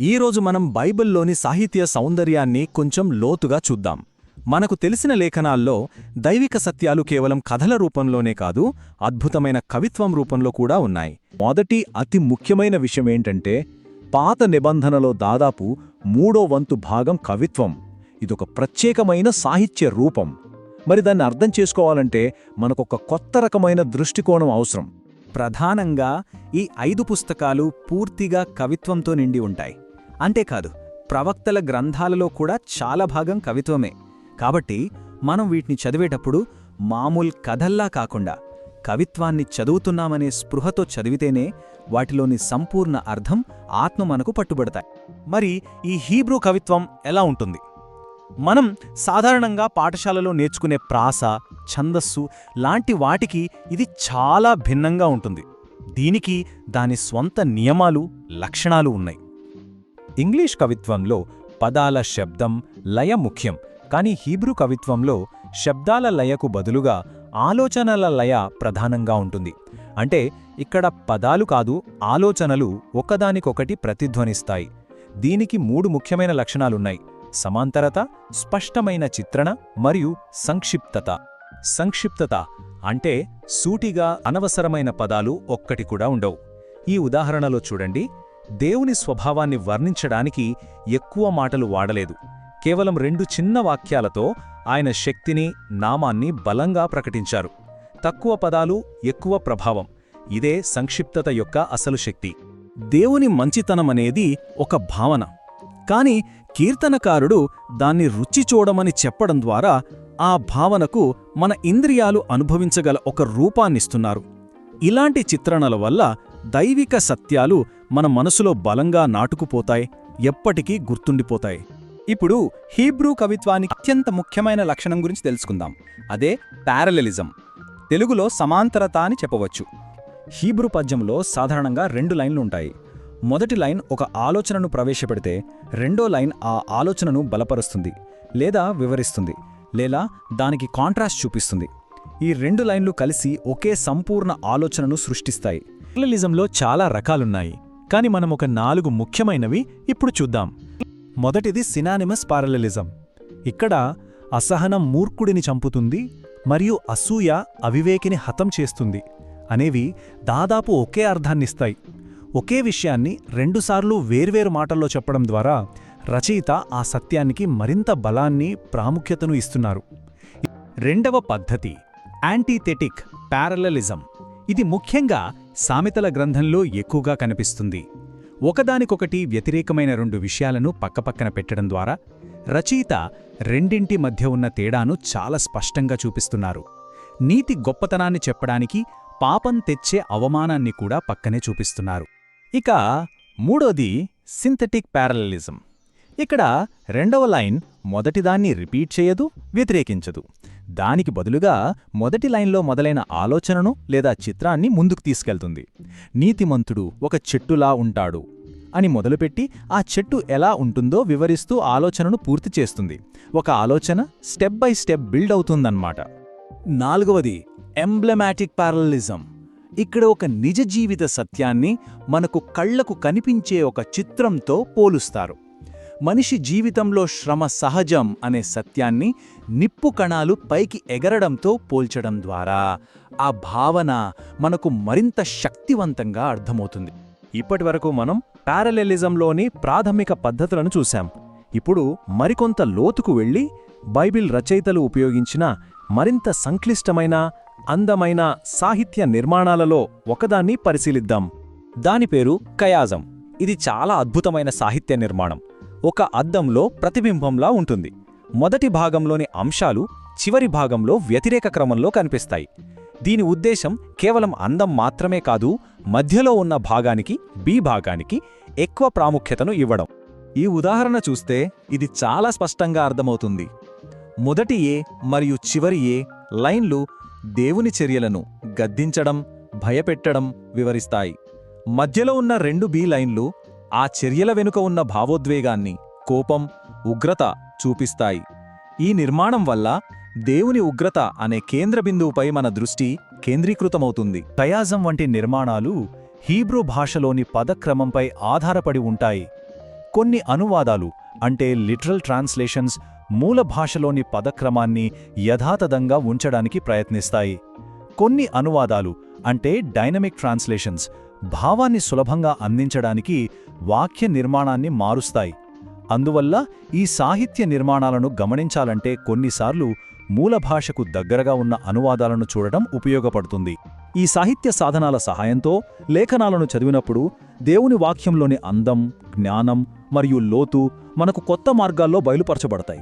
ఈరోజు మనం బైబిల్లోని సాహిత్య సౌందర్యాన్ని కొంచెం లోతుగా చూద్దాం. మనకు తెలిసిన లేఖనాల్లో దైవిక సత్యాలు కేవలం కథల రూపంలోనే కాదు అద్భుతమైన కవిత్వం రూపంలో కూడా ఉన్నాయి. మొదటి అతి ముఖ్యమైన విషయం ఏంటంటే పాత నిబంధనలో దాదాపు మూడో వంతు భాగం కవిత్వం. ఇదొక ప్రత్యేకమైన సాహిత్య రూపం. మరి దాన్ని అర్థం చేసుకోవాలంటే మనకొక కొత్త రకమైన దృష్టికోణం అవసరం. ప్రధానంగా ఈ ఐదు పుస్తకాలు పూర్తిగా కవిత్వంతో నిండి ఉంటాయి. అంతేకాదు ప్రవక్తల గ్రంథాలలో కూడా చాలా భాగం కవిత్వమే. కాబట్టి మనం వీటిని చదివేటప్పుడు మామూలు కథల్లా కాకుండా కవిత్వాన్ని చదువుతున్నామనే స్పృహతో చదివితేనే వాటిలోని సంపూర్ణ అర్థం ఆత్మ మనకు పట్టుబడతాయి. మరి ఈ హీబ్రూ కవిత్వం ఎలా ఉంటుంది? మనం సాధారణంగా పాఠశాలలో నేర్చుకునే ప్రాస ఛందస్సు లాంటి వాటికి ఇది చాలా భిన్నంగా ఉంటుంది. దీనికి దాని స్వంత నియమాలు లక్షణాలు ఉన్నాయి. ఇంగ్లీష్ కవిత్వంలో పదాల శబ్దం లయ ముఖ్యం కానీ హీబ్రూ కవిత్వంలో శబ్దాల లయకు బదులుగా ఆలోచనల లయ ప్రధానంగా ఉంటుంది. అంటే ఇక్కడ పదాలు కాదు ఆలోచనలు ఒకదానికొకటి ప్రతిధ్వనిస్తాయి. దీనికి మూడు ముఖ్యమైన లక్షణాలున్నాయి. సమాంతరత స్పష్టమైన చిత్రణ మరియు సంక్షిప్తత. సంక్షిప్తత అంటే సూటిగా అనవసరమైన పదాలు ఒక్కటి కూడా ఉండవు. ఈ ఉదాహరణలో చూడండి. దేవుని స్వభావాన్ని వర్ణించడానికి ఎక్కువ మాటలు వాడలేదు. కేవలం రెండు చిన్న వాక్యాలతో ఆయన శక్తిని నామాన్ని బలంగా ప్రకటించారు. తక్కువ పదాలు ఎక్కువ ప్రభావం. ఇదే సంక్షిప్తత యొక్క అసలు శక్తి. దేవుని మంచితనమనేది ఒక భావన. కాని కీర్తనకారుడు దాన్ని రుచి చూడమని చెప్పడం ద్వారా ఆ భావనకు మన ఇంద్రియాలు అనుభవించగల ఒక రూపాన్నిస్తున్నారు. ఇలాంటి చిత్రణల వల్ల దైవిక సత్యాలు మన మనసులో బలంగా నాటుకుపోతాయి ఎప్పటికీ గుర్తుండిపోతాయి. ఇప్పుడు హీబ్రూ కవిత్వానికి అత్యంత ముఖ్యమైన లక్షణం గురించి తెలుసుకుందాం. అదే ప్యారలలిజం తెలుగులో సమాంతరత అని చెప్పవచ్చు. హీబ్రూ పద్యంలో సాధారణంగా రెండు లైన్లు ఉంటాయి. మొదటి లైన్ ఒక ఆలోచనను ప్రవేశపెడితే రెండో లైన్ ఆ ఆలోచనను బలపరుస్తుంది లేదా వివరిస్తుంది లేదా దానికి కాంట్రాస్ట్ చూపిస్తుంది. ఈ రెండు లైన్లు కలిసి ఒకే సంపూర్ణ ఆలోచనను సృష్టిస్తాయి. ప్యారలలిజంలో చాలా రకాలున్నాయి. కాని మనం ఒక నాలుగు ముఖ్యమైనవి ఇప్పుడు చూద్దాం. మొదటిది సినానిమస్ పారలలిజం ఇక్కడ అసహనం మూర్ఖుడిని చంపుతుంది మరియు అసూయ అవివేకిని హతం చేస్తుంది. అనేవి దాదాపు ఒకే అర్థాన్నిస్తాయి. ఒకే విషయాన్ని రెండుసార్లు వేర్వేరు మాటల్లో చెప్పడం ద్వారా రచయిత ఆ సత్యానికి మరింత బలాన్ని ప్రాముఖ్యతను ఇస్తున్నారు. రెండవ పద్ధతి యాంటీథెటిక్ ప్యారలలిజం ఇది ముఖ్యంగా సామెతల గ్రంథంలో ఎక్కువగా కనిపిస్తుంది. ఒకదానికొకటి వ్యతిరేకమైన రెండు విషయాలను పక్కపక్కన పెట్టడం ద్వారా రచయిత రెండింటి మధ్య ఉన్న తేడాను చాలా స్పష్టంగా చూపిస్తున్నారు. నీతి గొప్పతనాన్ని చెప్పడానికి పాపం తెచ్చే అవమానాన్ని కూడా పక్కనే చూపిస్తున్నారు. ఇక మూడోది సింథటిక్ ప్యారలలిజం ఇక్కడ రెండవ లైన్ మొదటిదాన్ని రిపీట్ చేయదు వ్యతిరేకించదు. దానికి బదులుగా మొదటి లైన్లో మొదలైన ఆలోచనను లేదా చిత్రాన్ని ముందుకు తీసుకెళ్తుంది. నీతిమంతుడు ఒక చెట్టులా ఉంటాడు అని మొదలుపెట్టి ఆ చెట్టు ఎలా ఉంటుందో వివరిస్తూ ఆలోచనను పూర్తి చేస్తుంది. ఒక ఆలోచన స్టెప్ బై స్టెప్ బిల్డ్ అవుతుందన్నమాట. నాలుగవది ఎంబ్లమాటిక్ పారలిజం ఇక్కడ ఒక నిజ జీవిత సత్యాన్ని మనకు కళ్ళకు కనిపించే ఒక చిత్రంతో పోలుస్తారు. మనిషి జీవితంలో శ్రమ సహజం అనే సత్యాన్ని నిప్పు కణాలు పైకి ఎగరడంతో పోల్చడం ద్వారా ఆ భావన మనకు మరింత శక్తివంతంగా అర్థమవుతుంది. ఇప్పటివరకు మనం పారలెలిజంలోని ప్రాథమిక పద్ధతులను చూశాం. ఇప్పుడు మరికొంత లోతుకు వెళ్ళి బైబిల్ రచయితలు ఉపయోగించిన మరింత సంక్లిష్టమైన అందమైన సాహిత్య నిర్మాణాలలో ఒకదాన్ని పరిశీలిద్దాం. దాని పేరు కయాజం. ఇది చాలా అద్భుతమైన సాహిత్య నిర్మాణం. ఒక అద్దంలో ప్రతిబింబంలా ఉంటుంది. మొదటి భాగంలోని అంశాలు చివరి భాగంలో వ్యతిరేక క్రమంలో కనిపిస్తాయి. దీని ఉద్దేశం కేవలం అందం మాత్రమే కాదు మధ్యలో ఉన్న భాగానికి బి భాగానికి ఎక్కువ ప్రాముఖ్యతను ఇవ్వడం. ఈ ఉదాహరణ చూస్తే ఇది చాలా స్పష్టంగా అర్థమవుతుంది. మొదటి ఏ మరియు చివరి ఏ లైన్లు దేవుని చర్యలను గద్దించడం భయపెట్టడం వివరిస్తాయి. మధ్యలో ఉన్న రెండు బి లైన్లు ఆ చర్యల వెనుక ఉన్న భావోద్వేగాన్ని కోపం ఉగ్రత చూపిస్తాయి. ఈ నిర్మాణం వల్ల దేవుని ఉగ్రత అనే కేంద్ర బిందువుపై మన దృష్టి కేంద్రీకృతమవుతుంది. కయాజం వంటి నిర్మాణాలు హీబ్రూ భాషలోని పదక్రమంపై ఆధారపడి ఉంటాయి. కొన్ని అనువాదాలు అంటే లిటరల్ ట్రాన్స్లేషన్స్ మూల భాషలోని పదక్రమాన్ని యథాతథంగా ఉంచడానికి ప్రయత్నిస్తాయి. కొన్ని అనువాదాలు అంటే డైనమిక్ ట్రాన్స్లేషన్స్ భావాన్ని సులభంగా అందించడానికి వాక్య నిర్మాణాన్ని మారుస్తాయి. అందువల్ల ఈ సాహిత్య నిర్మాణాలను గమనించాలంటే కొన్నిసార్లు మూల భాషకు దగ్గరగా ఉన్న అనువాదాలను చూడటం ఉపయోగపడుతుంది. ఈ సాహిత్య సాధనాల సహాయంతో లేఖనాలను చదివినప్పుడు దేవుని వాక్యంలోని అందం జ్ఞానం మరియు లోతు మనకు కొత్త మార్గాల్లో బయలుపరచబడతాయి.